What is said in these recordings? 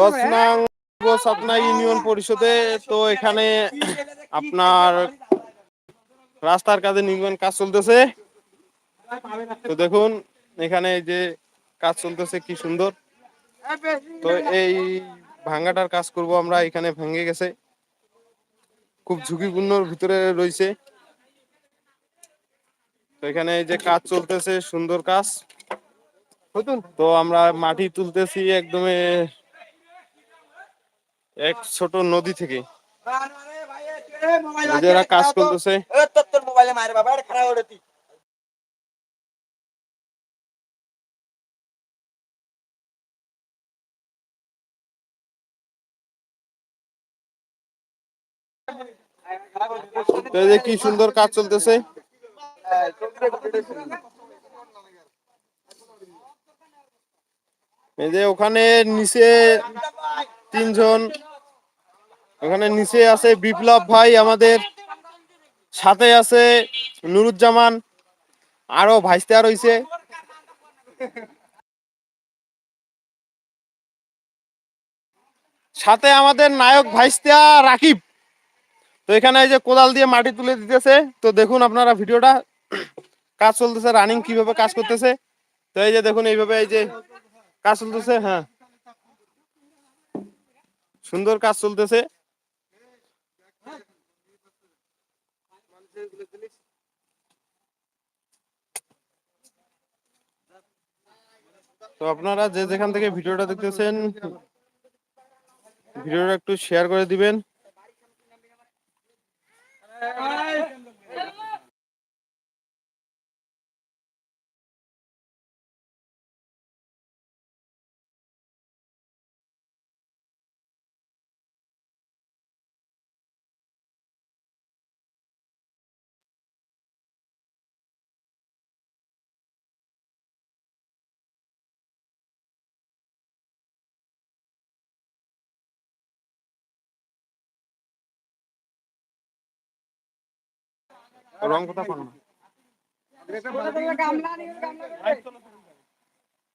দশ নং সাতনা ইউনিয়ন পরিষদে তো এখানে আপনার রাস্তার কাজে নির্মাণ কাজ চলতেছে। তো দেখুন এখানে এই যে কাজ চলতেছে কি সুন্দর। তো এই ভাঙ্গাটার কাজ করব আমরা এখানে ভেঙে গেছে। খুব ঝুঁকিপূর্ণর ভিতরে রয়েছে। তো এখানে এই যে কাজ চলতেছে সুন্দর কাজ। তো আমরা মাটি তুলতেছি একদমই এক ছোট নদী থেকে। যারা কাজ করতেছে। মোবাইলে মারে বাবা খারাপ কি? সুন্দর কাজ চলতেছে। যে ওখানে নিচে তিনজন, ওখানে নিচে আছে বিপ্লব ভাই আমাদের, সাথে আছে নুরুজ্জামান, আরও ভাইস্তা রয়েছে। সাথে আমাদের নায়ক ভাইস্তা রাকিব। তো এখানে এই যে কোদাল দিয়ে মাটি তুলে দিতেছে। তো দেখুন আপনারা ভিডিওটা, কাজ চলতেছে রানিং কীভাবে কাজ করতেছে। তো এই যে দেখুন, এইভাবে এই যে কাজ চলতেছে হ্যাঁ। সুন্দর কাজ চলতেছে। তো আপনারা যে যেখান থেকে ভিডিওটা দেখতেছেন, ভিডিওটা একটু শেয়ার করে দিবেন। রং কথা পানো না।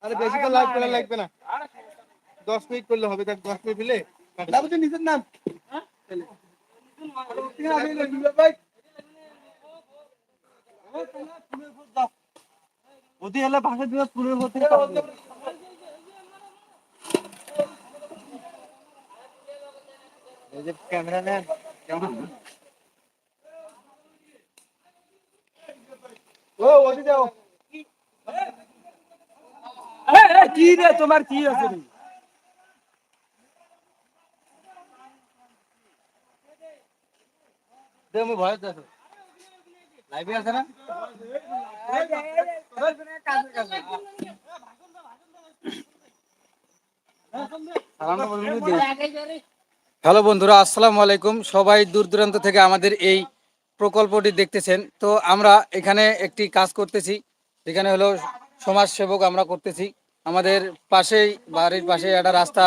আরে বেশি তো লাইভ করা লাগবে না। দশ মিনিট করলে হবে দেখ দশ মিনিট দিলে বাবু নিজের নাম। ওদি হলে ভাষা দিবস পুরো হতে ক্যামেরা নেন কেমন? ও ওদি যাও কি রে তোমার কি আছে রে? দে ভয় আছে। লাইভে আছে না? হ্যালো বন্ধুরা আসসালামু আলাইকুম। সবাই দূর দূরান্ত থেকে আমাদের এই প্রকল্পটি দেখতেছেন, তো আমরা এখানে একটি কাজ করতেছি। এখানে হলো সমাজ সেবক আমরা করতেছি। আমাদের পাশেই, বাড়ির পাশে একটা রাস্তা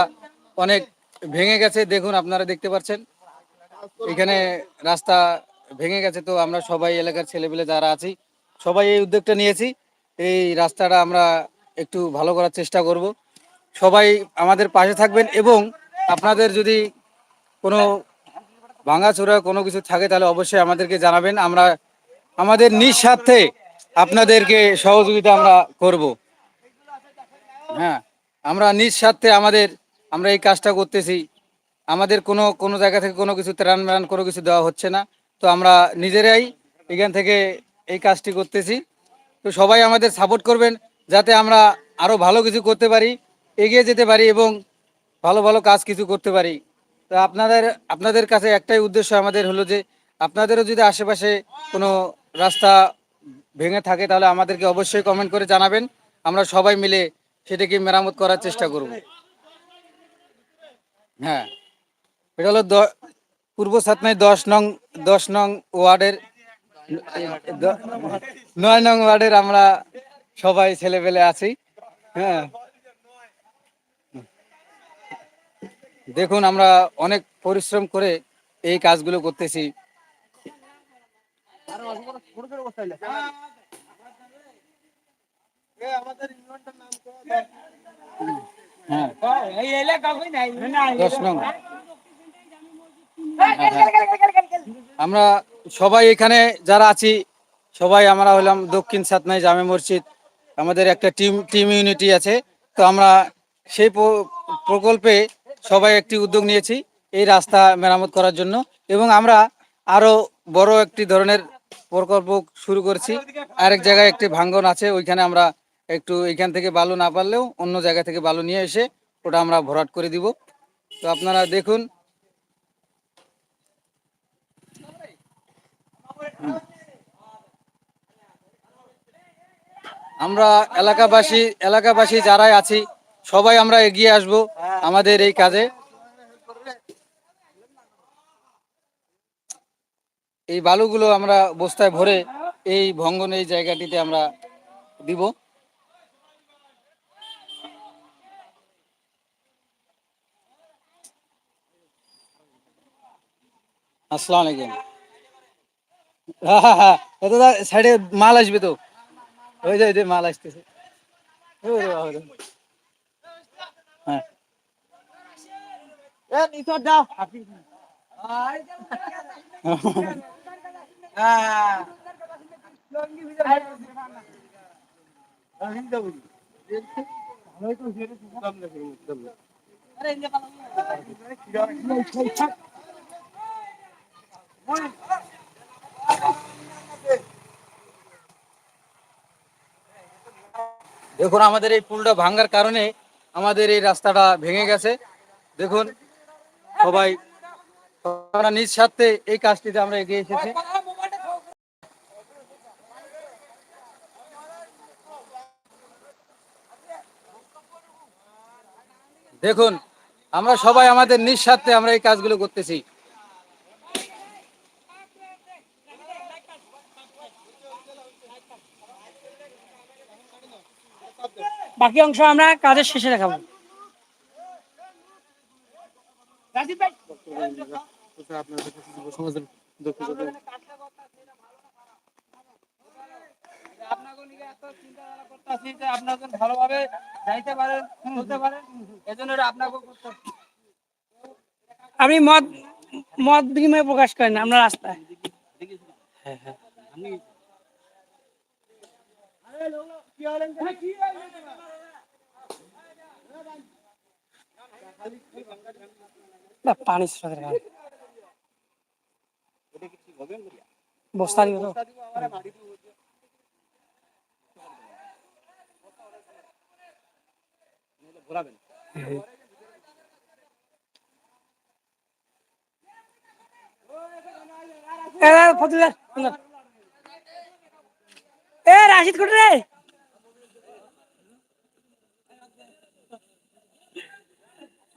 অনেক ভেঙে গেছে, দেখুন আপনারা দেখতে পাচ্ছেন। এখানে রাস্তা ভেঙে গেছে, তো আমরা সবাই এলাকার ছেলেপেলে যারা আছি, সবাই এই উদ্যোগটা নিয়েছি। এই রাস্তাটা আমরা একটু ভালো করার চেষ্টা করব। সবাই আমাদের পাশে থাকবেন এবং আপনাদের যদি কোনো ভাঙাচোরা কোনো কিছু থাকে তাহলে অবশ্যই আমাদেরকে জানাবেন। আমরা আমাদের নিঃস্বার্থে আপনাদেরকে সহযোগিতা আমরা করব। হ্যাঁ আমরা নিঃস্বার্থে আমাদের, আমরা এই কাজটা করতেছি। আমাদের কোনো কোনো জায়গা থেকে কোনো কিছু ত্রাণ ম্রাণ কোনো কিছু দেওয়া হচ্ছে না। তো আমরা নিজেরাই এখান থেকে এই কাজটি করতেছি। তো সবাই আমাদের সাপোর্ট করবেন যাতে আমরা আরও ভালো কিছু করতে পারি, এগিয়ে যেতে পারি এবং ভালো ভালো কাজ কিছু করতে পারি। তো আপনাদের আপনাদের কাছে একটাই উদ্দেশ্য আমাদের হলো যে, আপনাদেরও যদি আশেপাশে কোনো রাস্তা ভেঙে থাকে, তাহলে আমাদেরকে অবশ্যই কমেন্ট করে জানাবেন। আমরা সবাই মিলে সেটাকে মেরামত করার চেষ্টা করব। হ্যাঁ। এটা হলো পূর্ব সাতনাই দশ নং দশ নং ওয়ার্ডের, নয় নং ওয়ার্ডের আমরা সবাই ছেলেপেলে আছি। হ্যাঁ। দেখুন, আমরা অনেক পরিশ্রম করে এই কাজগুলো করতেছি। আমরা সবাই এখানে যারা আছি, সবাই আমরা হলাম দক্ষিণ সাতনাই জামে মসজিদ। আমাদের একটা টিম টিম ইউনিটি আছে। তো আমরা সেই প্র- প্রকল্পে সবাই একটি উদ্যোগ নিয়েছি এই রাস্তা মেরামত করার জন্য। এবং আমরা আরও বড় একটি ধরনের প্রকল্প শুরু করেছি। আরেক জায়গায় একটি ভাঙ্গন আছে, ওইখানে আমরা একটু এখান থেকে বালু না পারলেও অন্য জায়গা থেকে বালু নিয়ে এসে ওটা আমরা ভরাট করে দিব। তো আপনারা দেখুন। আমরা এলাকাবাসী এলাকাবাসী যারাই আছি সবাই আমরা এগিয়ে আসব আমাদের এই কাজে। এই বালুগুলো আমরা বস্তায় ভরে এই ভঙ্গন এই জায়গাটিতে আমরা দিব। আসসালামু আলাইকুম। এত সাইডে মাল আসবে তো? ওই যে মাল আসতেছে ওরে বাবা রে। হ্যাঁ দেখুন আমাদের এই পুলটা ভাঙার কারণে আমাদের এই রাস্তাটা ভেঙে গেছে। দেখুন সবাই আমরা নিজ স্বার্থে এই কাজটিতে আমরা এগিয়ে এসেছি। দেখুন, আমরা সবাই আমাদের নিজ স্বার্থে আমরা এই কাজগুলো করতেছি। বাকি অংশ আমরা কাজের শেষে দেখাবো আপনাদের কাছে যুব সমাজের দক্ষতা ভালোভাবে যাইতে পারেন চলতে পারেন এজন্য আপনাকে আপনি মত মত বিনিময় প্রকাশ করেন আমরা রাস্তায়। না, পানি স্রোতের কারণে। বস্তা দিব তো এ। রাশিদ কোটে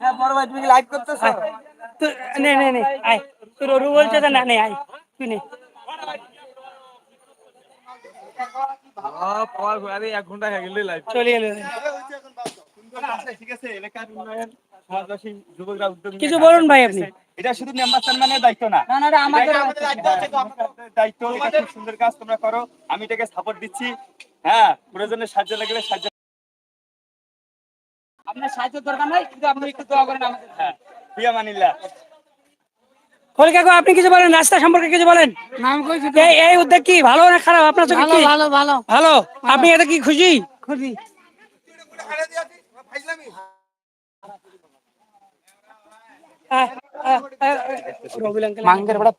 হ্যাঁ বড় ভাই তুমি কি লাইভ করতেছো? নে নে নে আয়। তোর অরু বলছে না নে আয়। তুই নে। এক ঘণ্টা গেলে লাইভ চলে গেল। ঠিক আছে এলাকার উন্নয়ন সমাজবাসী যুবকরা উদ্যোগ নিয়ে কিছু বলুন ভাই আপনি। এটা শুধু মেম্বার দায়িত্ব না। না না আমাদের দায়িত্ব। সুন্দর কাজ তোমরা করো। আমি এটাকে সাপোর্ট দিচ্ছি। হ্যাঁ প্রয়োজনে সাহায্য লাগলে সাহায্য আপনার সাহায্য দরকার নাই কিন্তু আপনি একটু দোয়া করেন আমাদের। হ্যাঁ প্রিয়া মানিল্লা ফলে আপনি কিছু বলেন? রাস্তা সম্পর্কে কিছু বলেন? এই এই উদ্যোগ কি ভালো না খারাপ? আপনার চোখে কি? ভালো ভালো। ভালো? আপনি এটা কি খুশি? খুশি। মাঙ্গের বড়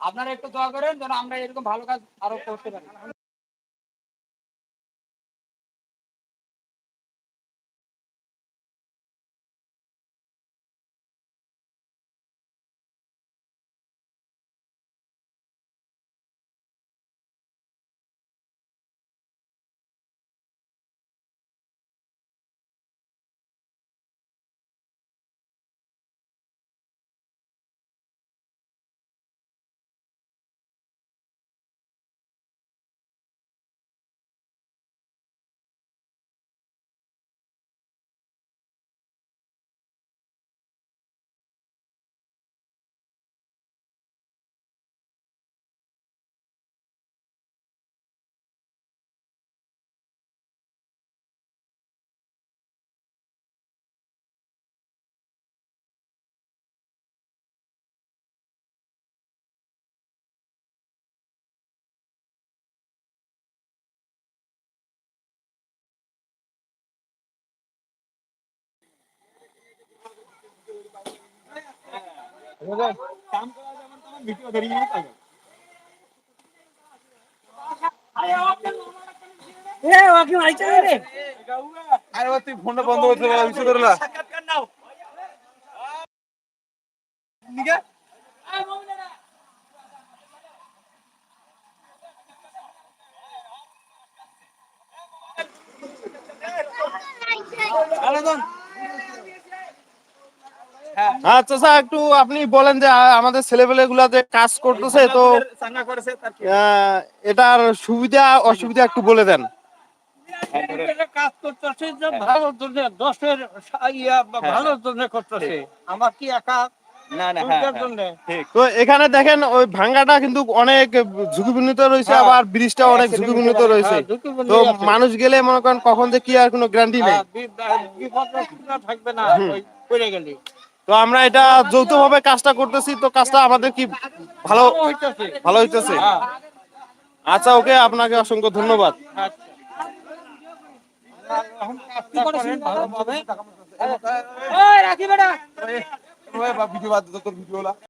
আপনারা একটু দোয়া করেন যেন আমরা এরকম ভালো কাজ আরও করতে পারি। আরে তুই ফোনটা বন্ধ করতে পারছিস তোর না নিগে আচ্ছা স্যার একটু আপনি বলেন যে আমাদের ছেলেপেলে গুলা যে কাজ করতেছে তো এটার সুবিধা অসুবিধা একটু বলে দেন। কাজ করতেছে যে ভালোর জন্য দশের ইয়া হ্যাঁ। ভালোর জন্য করতেছে। আমার কি একা? না না হ্যাঁ হ্যাঁ। তো এখানে দেখেন ওই ভাঙ্গাটা কিন্তু অনেক ঝুঁকিপূর্ণিত রয়েছে হ্যাঁ। আবার ব্রিজটা অনেক ঝুঁকিপূর্ণিত রয়েছে। হ্যাঁ, তো মানুষ গেলে মনে করেন কখন যে কি আর কোনো গ্যারান্টি নেই। হ্যাঁ, থাকবে না ওই পড়ে গেলে তো আমরা এটা যৌথভাবে কাজটা করতেছি তো কাজটা আমাদের কি ভালো হইতেছে ভালো হইতেছে হ্যাঁ, আচ্ছা ওকে আপনাকে অসংখ্য ধন্যবাদ আচ্ছা। ভিডিও